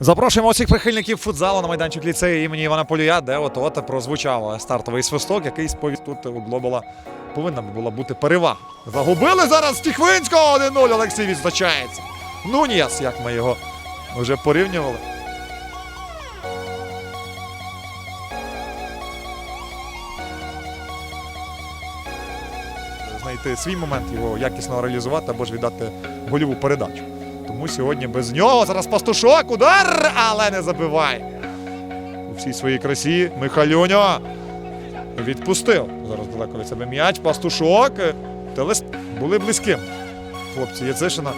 Запрошуємо усіх прихильників футзалу на майданчик ліцею імені Івана Полюя, де от от прозвучав стартовий свисток, який сповість тут у Глобала повинна була бути перевага. Загубили зараз Тіхвинського 1-0. Олексій відзначається. Нуніас, як ми його вже порівнювали. Знайти свій момент, його якісно реалізувати або ж віддати гольову передачу. Тому сьогодні без нього зараз пастушок, удар, але не забиває. У всій своїй красі Михалюня відпустив. Зараз далеко від себе м'яч. Пастушок. Телес були близьким. Хлопці Яцишина,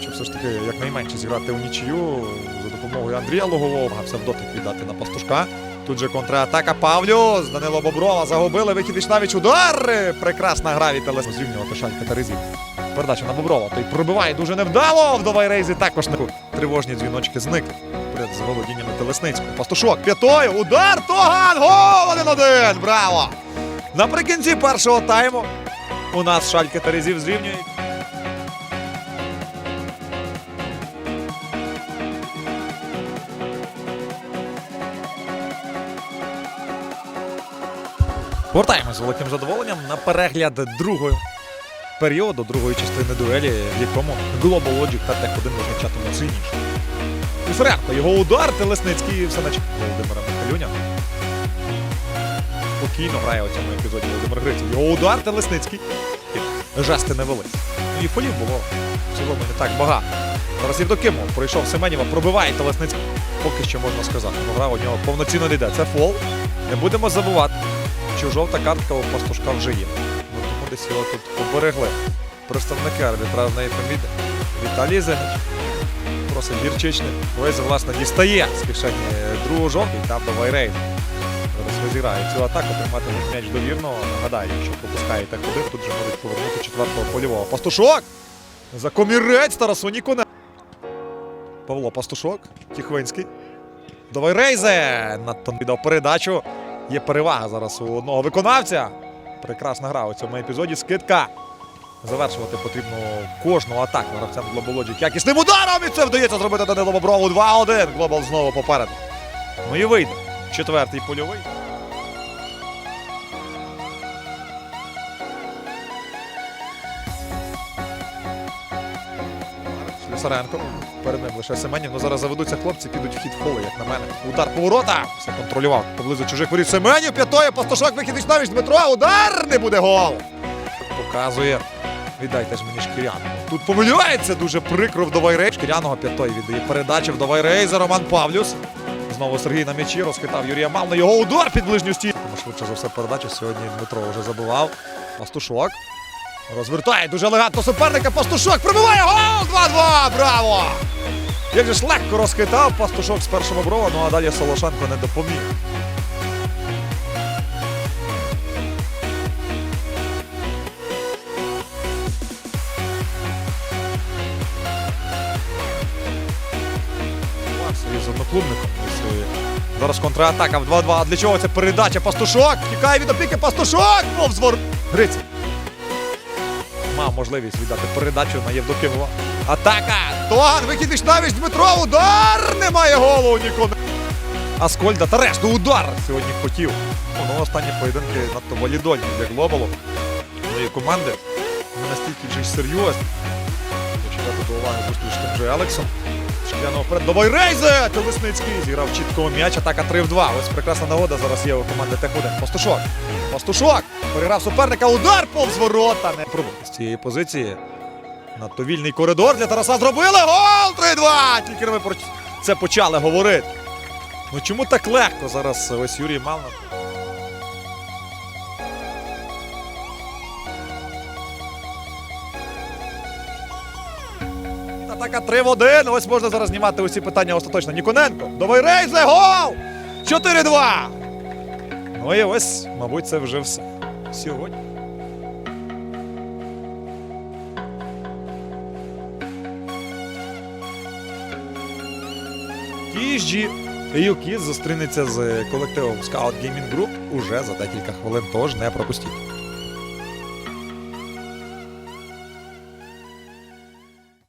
щоб все ж таки якнайменше зіграти у нічию за допомогою Андрія Логового, все в дотик віддати на пастушка. Тут же контратака Павлюс, Данило Боброва загубили. Вихід Вічнавіч удар. Прекрасна гра від Телес. Зрівнювати шалька Терезів. Передача на Боброва. Той пробиває дуже невдало. Вдовай Рейзі також не тривожні дзвіночки зникли. Перед з володіннями Телесницького. Пастушок п'ятою. Удар. Тоган. Гол 1-1. Браво! Наприкінці першого тайму у нас шальки Терезів зрівнюють. Повертаємось з великим задоволенням на перегляд другого періоду, другої частини дуелі, в якому Global Logic та Tech 1 визначатимуть сильніше. Пісаренко, його удар, Телесницький все наче Володимира Михалюня. Спокійно грає у цьому епізоді Володимир Гриців. Його удар Телесницький. Жести не велись. Ну і фолів було в цілому не так багато. Зараз Євдокимов пройшов Семенєва, пробиває Телесницький. Поки що можна сказати. Ну, гра у нього повноцінно не йде. Це фол. Не будемо забувати що жовта картка у пастушка вже є. Десь його тут поберегли. Представники арбітражної поміти. Віталій Зенич. Просить гірчичник. Ось, власне, дістає з кишені другого жовтий там до Вайрейн. Зараз розіграє цю атаку, тримати м'яч довірно. Нагадаю, якщо пропускає так один, тут же можуть повернути четвертого польового. Пастушок! За комірець Тарасу Ніконе. Павло Пастушок, Тіхвинський. Давай Рейзе! Надто віддав передачу. Є перевага зараз у одного виконавця. Прекрасна гра у цьому епізоді. Скидка. Завершувати потрібно кожну атаку гравцям Глоболоджік. Якісним ударом і це вдається зробити Данило Боброву 2-1. Глобал знову попереду. Ну і вийде. Четвертий польовий. Слюсаренко. Перед ним лише Семенів. Ну зараз заведуться хлопці, підуть в хід фоли, як на мене. Удар поворота. Все контролював. Поблизу чужих воріт Семенів. П'ятою пастушок вихід Вічнавіч Дмитро. Удар не буде гол. Показує. Віддайте ж мені шкіряну. Тут помиляється дуже прикро вдовай рей. Шкіряного п'ятої віддає передачу вдовай рейза Роман Павлюс. Знову Сергій на м'ячі розхитав Юрія Мална. Його удар під ближню стіну. Швидше за все передачу сьогодні Дмитро вже забивав. Пастушок. Розвертає дуже елегантно суперника. Пастушок пробиває гол! 2-2! Браво! Як же ж легко розхитав пастушок з першого брова, ну а далі Солошенко не допоміг. Зараз контратака в 2-2. А Для чого це передача? Пастушок! Тікає від опіки Пастушок! Повз. Гриць! Мав можливість віддати передачу на Євдокимова. Атака! Тоган! Вихід Вічнавіч Дмитро! Удар! Немає голову ніколи! Аскольда та решту удар сьогодні хотів. Ну, останні поєдинки надто валідольні для Глобалу. Моєї команди не настільки вже й серйозні. Взяти до уваги зустріч з тим же Алексом. Шкляного вперед. Давай Рейзе! Телесницький зіграв чітко м'яч. Атака 3 в 2. Ось прекрасна нагода зараз є у команди Т1. Пастушок. Пастушок. Переграв суперника. Удар повз ворота. Не пробув з цієї позиції. Надто вільний коридор для Тараса зробили. Гол! 3-2! Тільки ми про це почали говорити. Ну чому так легко зараз ось Юрій Мална? Атака 3 в 1. Ось можна зараз знімати усі питання остаточно. Ніконенко. Давай рейзе, гол! 4-2. Ну і ось, мабуть, це вже все. Сьогодні. Кіжджі Юкіс зустрінеться з колективом Scout Gaming Group уже за декілька хвилин, тож не пропустіть.